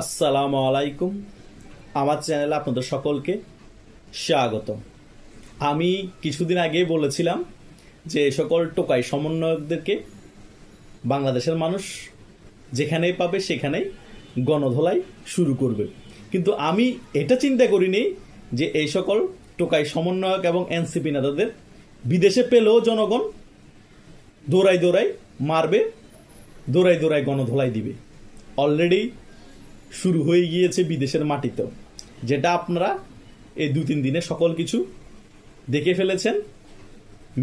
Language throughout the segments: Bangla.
আসসালামু আলাইকুম। আমার চ্যানেলে আপনাদের সকলকে স্বাগত আমি কিছুদিন আগে বলেছিলাম যে সকল টোকাই সমন্বয়কদেরকে বাংলাদেশের মানুষ যেখানেই পাবে সেখানেই গণধোলাই শুরু করবে। কিন্তু আমি এটা চিন্তা করিনি যে এই সকল টোকাই সমন্বয়ক এবং এনসিপি নেতাদের বিদেশে পেলেও জনগণ দৌড়াই দৌড়াই মারবে, দৌড়াই দৌড়াই গণধোলাই দিবে। অলরেডি শুরু হয়ে গিয়েছে বিদেশের মাটিতেও। যেটা আপনারা এই দু তিন দিনে সকল কিছু দেখে ফেলেছেন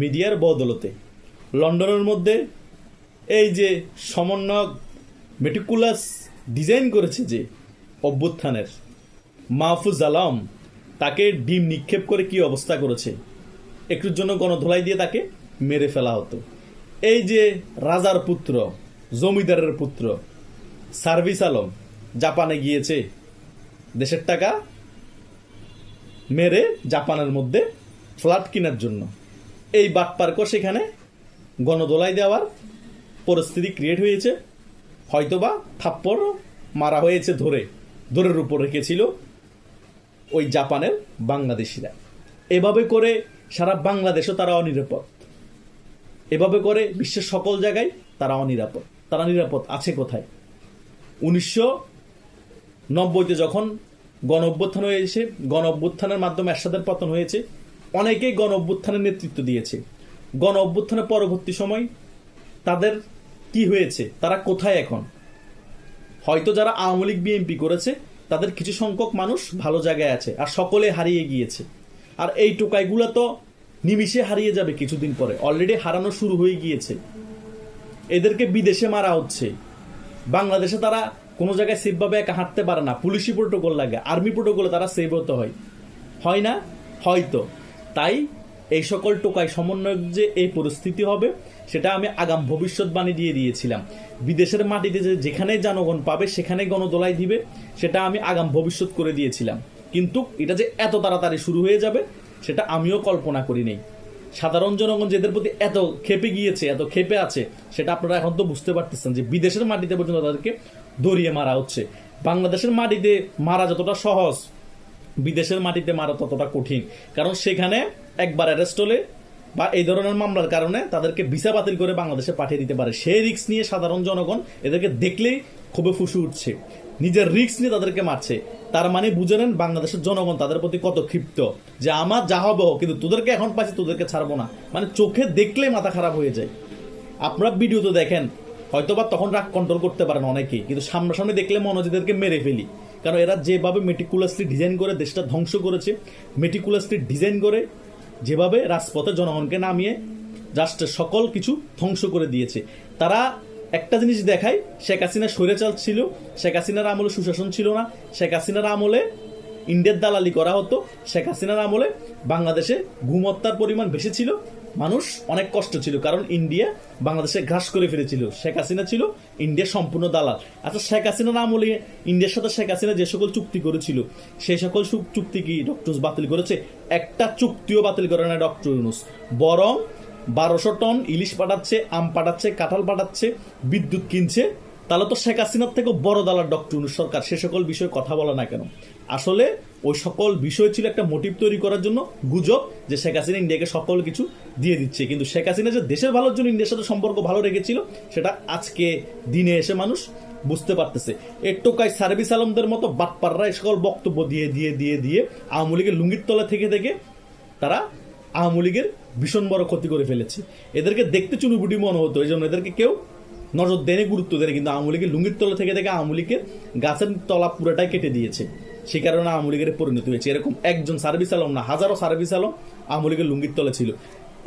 মিডিয়ার বদলতে। লন্ডনের মধ্যে এই যে সমন্বয়ক মেটিকুলাস ডিজাইন করেছে যে অভ্যুত্থানের, মাহফুজ আলম তাকে ডিম নিক্ষেপ করে কি অবস্থা করেছে, একটুর জন্য গণধোলাই দিয়ে তাকে মেরে ফেলা হতো। এই যে রাজার পুত্র, জমিদারের পুত্র, সার্ভিস আলম জাপানে গিয়েছে। দেশের টাকা মেরে জাপানের মধ্যে ফ্ল্যাট কেনার জন্য। এই বাটপার্কও সেখানে গণদোলাই দেওয়ার পরিস্থিতি ক্রিয়েট হয়েছে। হয়তোবা থাপ্পড় মারা হয়েছে ধরে, ধরের উপর রেখেছিল ওই জাপানের বাংলাদেশিরা। এভাবে করে সারা বাংলাদেশও তারা অনিরাপদ। এভাবে করে বিশ্বের সকল জায়গায় তারা অনিরাপদ। তারা নিরাপদ আছে কোথায়? উনিশশো নব্বইতে যখন গণ অভ্যুত্থান হয়েছে গণ অভ্যুত্থানের মাধ্যমে এরশাদের পতন হয়েছে, অনেকেই গণ অভ্যুত্থানের নেতৃত্ব দিয়েছে। গণ অভ্যুত্থানের পরবর্তী সময় তাদের কি হয়েছে? তারা কোথায় এখন? হয়তো যারা আওয়ামী লীগ, বিএনপি করেছে, তাদের কিছু সংখ্যক মানুষ ভালো জায়গায় আছে আর সকলে হারিয়ে গিয়েছে। আর এই টোকাইগুলো তো নিমিষে হারিয়ে যাবে কিছুদিন পরে। অলরেডি হারানো শুরু হয়ে গিয়েছে। এদেরকে বিদেশে মারা হচ্ছে। বাংলাদেশে তারা কোনো জায়গায় সেফভাবে একা হাঁটতে পারে না। পুলিশি প্রোটোকল লাগে আর্মি প্রোটোকলে তারা সেভ হতে হয়। হয় না? হয়তো। তাই এই সকল টোকাই সমন্বয়ক যে এই পরিস্থিতি হবে, সেটা আমি আগাম ভবিষ্যৎবাণী দিয়ে দিয়েছিলাম। বিদেশের মাটিতে যে যেখানে জনগণ পাবে, সেখানে গণদোলাই দিবে, সেটা আমি আগাম ভবিষ্যৎ করে দিয়েছিলাম। কিন্তু এটা যে এত তাড়াতাড়ি শুরু হয়ে যাবে, সেটা আমিও কল্পনা করি করিনি সাধারণ জনগণ যেদের প্রতি এত খেপে গিয়েছে, এত খেপে আছে, সেটা আপনারা এখন তো বুঝতে পারতেছেন যে বিদেশের মাটিতে পর্যন্ত তাদেরকে দড়িয়ে মারা হচ্ছে। বাংলাদেশের মাটিতে মারা যতটা সহজ বিদেশের মাটিতে মারা ততটা কঠিন। কারণ সেখানে একবার অ্যারেস্ট হলে বা এই ধরনের মামলার কারণে তাদেরকে ভিসা বাতিল করে বাংলাদেশে পাঠিয়ে দিতে পারে। সেই রিক্স নিয়ে সাধারণ জনগণ এদেরকে দেখলেই খুবই ফুসে উঠছে। নিজের রিস্ক নিয়ে তাদেরকে মারছে। তার মানে বুঝে নেন বাংলাদেশের জনগণ তাদের প্রতি কত ক্ষিপ্ত যে আমার যা হবে হোক, কিন্তু তোদেরকে এখন পাচ্ছি তোদেরকে ছাড়বো না। মানে চোখে দেখলে মাথা খারাপ হয়ে যায়। আপনারা ভিডিও তো দেখেন হয়তোবা তখন রাগ কন্ট্রোল করতে পারেন অনেকেই, কিন্তু সামনাসামনি দেখলে মনে এদেরকে মেরে ফেলি। কারণ এরা যেভাবে মেটিকুলাসলি ডিজাইন করে দেশটা ধ্বংস করেছে মেটিকুলাসলি ডিজাইন করে যেভাবে রাজপথে জনগণকে নামিয়ে রাষ্ট্রের সকল কিছু ধ্বংস করে দিয়েছে। তারা একটা জিনিস দেখায়, শেখ হাসিনা স্বৈরাচার ছিল, শেখ হাসিনার আমলে সুশাসন ছিল না, শেখ হাসিনার আমলে ইন্ডিয়ার দালালি করা হতো, শেখ হাসিনার আমলে বাংলাদেশে ঘুমত্তার পরিমাণ বেশি ছিল, মানুষ অনেক কষ্ট ছিল, কারণ ইন্ডিয়া বাংলাদেশে গ্রাস করে ফেলেছিল। শেখ হাসিনা ছিল ইন্ডিয়ার সম্পূর্ণ দালাল। আচ্ছা শেখ হাসিনার আমলে ইন্ডিয়ার সাথে শেখ হাসিনা যে সকল চুক্তি করেছিল, সেই সকল চুক- চুক্তি কি ডক্টর বাতিল করেছে? একটা চুক্তিও বাতিল করে না ডক্টর ইউনুস বরং বারোশো টন ইলিশ পাঠাচ্ছে, আম পাঠাচ্ছে, কাঁঠাল পাঠাচ্ছে, বিদ্যুৎ কিনছে তাহলে তো শেখ হাসিনার থেকেও বড় দালার ডক্টর সরকার। সে সকল বিষয়ে কথা বলা না কেন? আসলে ওই সকল বিষয় ছিল একটা মোটিভ তৈরি করার জন্য গুজব যে শেখ হাসিনা ইন্ডিয়াকে সকল কিছু দিয়ে দিচ্ছে। কিন্তু শেখ হাসিনা যে দেশের ভালোর জন্য ইন্ডিয়ার সাথে সম্পর্ক ভালো রেখেছিল, সেটা আজকে দিনে এসে মানুষ বুঝতে পারতেছে। এর টোকাই সার্ভিস আলমদের মতো বাটপাররা এই সকল বক্তব্য দিয়ে দিয়ে দিয়ে দিয়ে আওয়ামী লীগের লুঙ্গির তলা থেকে থেকে তারা আওয়ামী লীগের ভীষণ বড় ক্ষতি করে ফেলেছে। এদেরকে দেখতে চুনুবুটি মনে হতো, এই জন্য এদেরকে কেউ নজর দেনে গুরুত্ব দেয় কিন্তু আওয়ামী লীগের লুঙ্গির তলা থেকে থেকে আওয়ামী লীগের গাছের তলা পুরোটাই কেটে দিয়েছে। সে কারণে আওয়ামী লীগের পরিণতি হয়েছে। এরকম একজন সার্ভিস আলম না, হাজারো সার্ভিস আলম আওয়ামী লীগের লুঙ্গির তলে ছিল।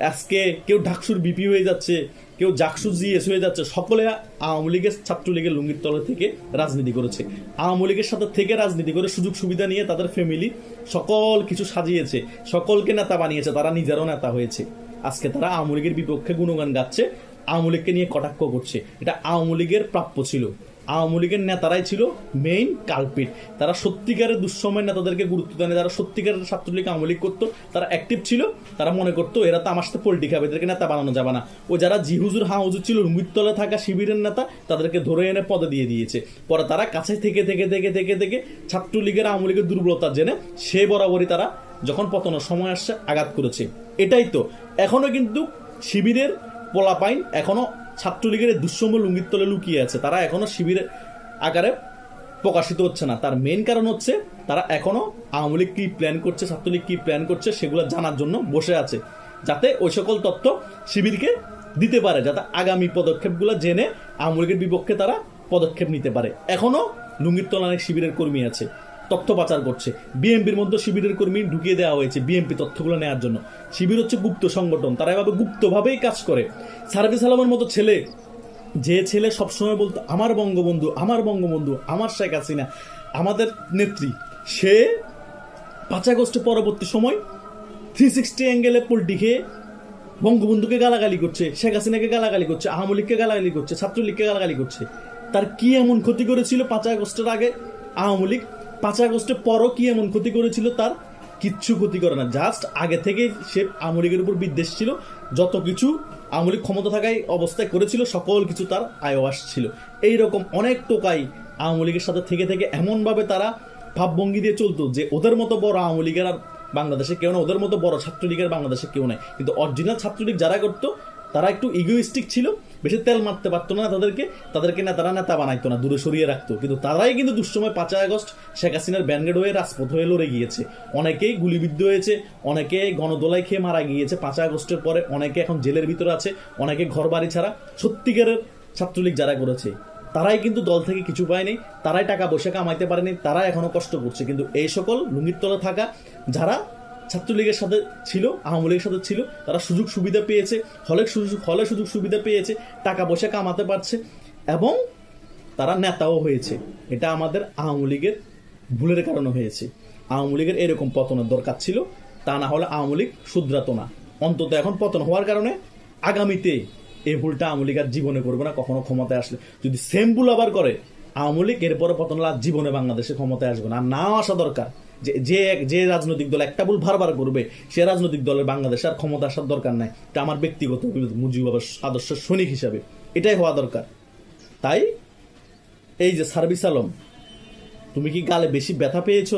আজকে কেউ ঢাকসুর বিপি হয়ে যাচ্ছে, কেউ জাকসুর জিএস হয়ে যাচ্ছে, সকলে আওয়ামী লীগের ছাত্রলীগের লুঙ্গির তলে থেকে রাজনীতি করেছে। আওয়ামী লীগের সাথে থেকে রাজনীতি করে সুযোগ সুবিধা নিয়ে তাদের ফ্যামিলি সকল কিছু সাজিয়েছে, সকলকে নেতা বানিয়েছে, তারা নিজেরও নেতা হয়েছে। আজকে তারা আওয়ামী লীগের বিপক্ষে গুণগান গাচ্ছে আওয়ামী লীগকে নিয়ে কটাক্ষ করছে। এটা আওয়ামী লীগের প্রাপ্য ছিল। আওয়ামী লীগের নেতারাই ছিল মেইন কালপিট তারা সত্যিকারের দুঃসময় নেতাদেরকে গুরুত্ব দেয় যারা সত্যিকারের ছাত্রলীগ আওয়ামী লীগ করতো, তারা অ্যাক্টিভ ছিল। তারা মনে করতো, এরা তো আমার সাথে পোল্টি খাবে এদেরকে নেতা বানানো যাবে না। ও যারা জি হুজুর, হা হুজুর ছিল রুমিতলে থাকা শিবিরের নেতা, তাদেরকে ধরে এনে পদে দিয়ে দিয়েছে। পরে তারা কাছে থেকে থেকে থেকে থেকে থেকে ছাত্রলীগের আওয়ামী লীগের দুর্বলতা জেনে সে বরাবরই তারা যখন পতনের সময় আসছে, আঘাত করেছে। এটাই তো। এখনও কিন্তু শিবিরের পোলাপাইন এখনও ছাত্রলীগের এই দুঃসম লুঙ্গির তলে লুকিয়ে আছে। তারা এখনও শিবিরের আকারে প্রকাশিত হচ্ছে না। তার মেন কারণ হচ্ছে, তারা এখনও আওয়ামী লীগ কি প্ল্যান করছে, ছাত্রলীগ কি প্ল্যান করছে, সেগুলো জানার জন্য বসে আছে। যাতে ওই সকল তথ্য শিবিরকে দিতে পারে, যাতে আগামী পদক্ষেপগুলো জেনে আওয়ামী লীগের বিপক্ষে তারা পদক্ষেপ নিতে পারে। এখনও লুঙ্গির তলা অনেক শিবিরের কর্মী আছে। তথ্য পাচার করছে। বিএনপির মধ্যে শিবিরের কর্মী ঢুকিয়ে দেওয়া হয়েছে বিএনপি তথ্যগুলো নেওয়ার জন্য। শিবির হচ্ছে গুপ্ত সংগঠন, তারা এভাবে গুপ্তভাবেই কাজ করে। সার্ভিস আলমের মতো ছেলে, যে ছেলে সবসময় বলতো, আমার বঙ্গবন্ধু আমার বঙ্গবন্ধু, আমার শেখ হাসিনা, আমাদের নেত্রী। সে পাঁচ আগস্ট পরবর্তী সময় থ্রি সিক্সটি অ্যাঙ্গেলে পোল্টি খেয়ে বঙ্গবন্ধুকে গালাগালি করছে, শেখ হাসিনাকে গালাগালি করছে, আওয়ামী লীগকে গালাগালি করছে, ছাত্রলীগকে গালাগালি করছে। তার কি এমন ক্ষতি করেছিল পাঁচ আগস্টের আগে? আওয়ামী লীগ পাঁচ আগস্টের পরও কি এমন ক্ষতি করেছিল তার? কিচ্ছু ক্ষতি করে না। জাস্ট আগে থেকে সে আওয়ামী লীগের উপর বিদ্বেষ ছিল। যত কিছু আওয়ামী লীগ ক্ষমতা থাকায় অবস্থায় করেছিল, সকল কিছু তার আয় ছিল এইরকম অনেক টোকাই আওয়ামী লীগের সাথে থেকে থেকে এমনভাবে তারা ভাবভঙ্গি দিয়ে চলতো যে ওদের মতো বড় আওয়ামী লীগের আর বাংলাদেশে কেউ না ওদের মতো বড় ছাত্রলীগের বাংলাদেশে কেউ নাই। কিন্তু অরিজিনাল ছাত্রলীগ যারা করতো, তারা একটু ইগোইস্টিক ছিল। বেশি তেল মারতে পারতো না তাদেরকে তাদেরকে না নেতারা নেতা বানাইতো না, দূরে সরিয়ে রাখতো। কিন্তু তারাই কিন্তু দুঃসময় পাঁচই আগস্ট শেখ হাসিনার ব্যান্ডেড হয়ে রাজপথ হয়ে লড়ে গিয়েছে। অনেকেই গুলিবিদ্ধ হয়েছে, অনেকে গণদোলায় খেয়ে মারা গিয়েছে। পাঁচই আগস্টের পরে অনেকে এখন জেলের ভিতরে আছে, অনেকে ঘর বাড়ি ছাড়া। সত্যিকারের ছাত্রলীগ যারা করেছে, তারাই কিন্তু দল থেকে কিছু পায়নি, তারাই টাকা পয়সা কামাইতে পারেনি তারাই এখনও কষ্ট করছে। কিন্তু এই সকল লুঙ্গির তলে থাকা যারা ছাত্রলীগের সাথে ছিল আওয়ামী লীগের সাথে ছিল, তারা সুযোগ সুবিধা পেয়েছে হলে সুযোগ হলে সুযোগ সুবিধা পেয়েছে, টাকা পয়সা কামাতে পারছে এবং তারা নেতাও হয়েছে। এটা আমাদের আওয়ামী লীগের ভুলের কারণে হয়েছে। আওয়ামী লীগের এরকম পতনের দরকার ছিল, তা না হলে আওয়ামী লীগ শুধরাতো না। অন্তত এখন পতন হওয়ার কারণে আগামীতে এই ভুলটা আওয়ামী লীগ আর জীবনে করবে না, কখনো ক্ষমতায় আসলে। যদি সেম ভুল আবার করে আওয়ামী লীগ এরপরে পতন আর জীবনে বাংলাদেশে ক্ষমতায় আসবে না। আর নাও আসা দরকার। যে যে রাজনৈতিক দল একটা ভুল বারবার করবে সে রাজনৈতিক দলের বাংলাদেশ আর ক্ষমতা আসার দরকার নাই। এটা আমার ব্যক্তিগত অভিমত, মুজিব বাবার আদর্শ সৈনিক হিসাবে। এটাই হওয়া দরকার। তাই এই যে সার্ভিস আলম তুমি কি গালে বেশি ব্যথা পেয়েছ?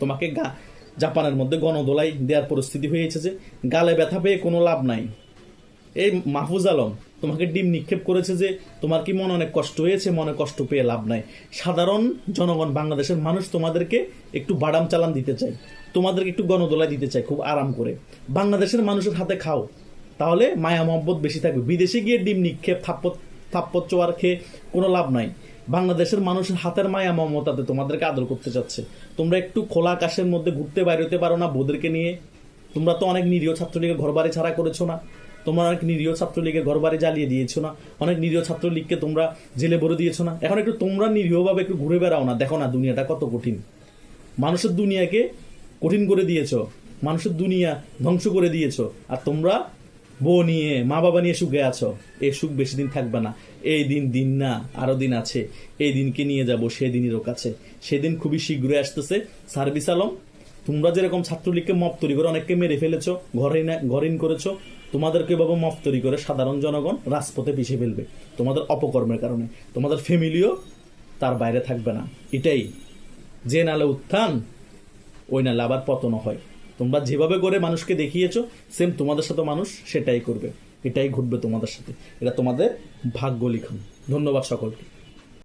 তোমাকে গা জাপানের মধ্যে গণদোলাই দেওয়ার পরিস্থিতি হয়েছে যে গালে ব্যথা পেয়ে কোনো লাভ নাই। এই মাহফুজ আলম, তোমাকে ডিম নিক্ষেপ করেছে যে তোমার কি মনে অনেক কষ্ট হয়েছে, মনে কষ্ট পেয়ে লাভ নাই। সাধারণ জনগণ, বাংলাদেশের মানুষ তোমাদেরকে একটু বাদাম চালান দিতে চায়। তোমাদেরকে একটু গণদোলাই দিতে চায়, খুব আরাম করে। বাংলাদেশের মানুষের হাতে খাও, তাহলে মায়া মহব্বত বেশি থাকবে। বিদেশে গিয়ে ডিম নিক্ষেপ থাপ্পত থাপ্পত চোয়ার খেয়ে কোনো লাভ নাই। বাংলাদেশের মানুষের হাতের মায়া মমতাতে তোমাদেরকে আদর করতে চাচ্ছে। তোমরা একটু খোলা আকাশের মধ্যে ঘুরতে বাইরে হতে পারো না বোদেরকে নিয়ে। তোমরা তো অনেক নিরীহ ছাত্রলীগের ঘর বাড়ি ছাড়া করেছ না। তোমরা অনেক নিরীহ ছাত্রলীগের ঘর বাড়ি জ্বালিয়ে দিয়েছ না? অনেক নিরীহ ছাত্রলীগকে তোমরা জেলে ভরে দিয়েছ না? এখন একটু তোমরা নিরীহভাবে একটু ঘুরে বেড়াও না। দেখো না, দুনিয়াটা কত কঠিন। মানুষের দুনিয়াকে কঠিন করে দিয়েছ। মানুষের দুনিয়া ধ্বংস করে দিয়েছ। আর তোমরা বউ নিয়ে মা বাবা নিয়ে সুখে আছো। এই সুখ বেশি দিন থাকবে না। এই দিন দিন না, আরও দিন আছে। এই দিনকে নিয়ে যাব সেদিনেরও কাছে সেদিন খুবই শীঘ্রই আসতেছে। সার্ভিস আলম, তোমরা যেরকম ছাত্রলীগকে মপ তৈরি করে অনেককে মেরে ফেলেছো, ঘরে ঘরিন করেছ তোমাদেরকে এভাবে মপ তৈরি করে সাধারণ জনগণ রাজপথে পিছিয়ে ফেলবে। তোমাদের অপকর্মের কারণে। তোমাদের ফ্যামিলিও তার বাইরে থাকবে না। এটাই। যে নালে উত্থান, ওই নালে আবার পতন হয়। তোমরা যেভাবে করে মানুষকে দেখিয়েছো সেম তোমাদের সাথে মানুষ সেটাই করবে। এটাই ঘটবে তোমাদের সাথে। এটা তোমাদের ভাগ্য লিখন। ধন্যবাদ সকলকে।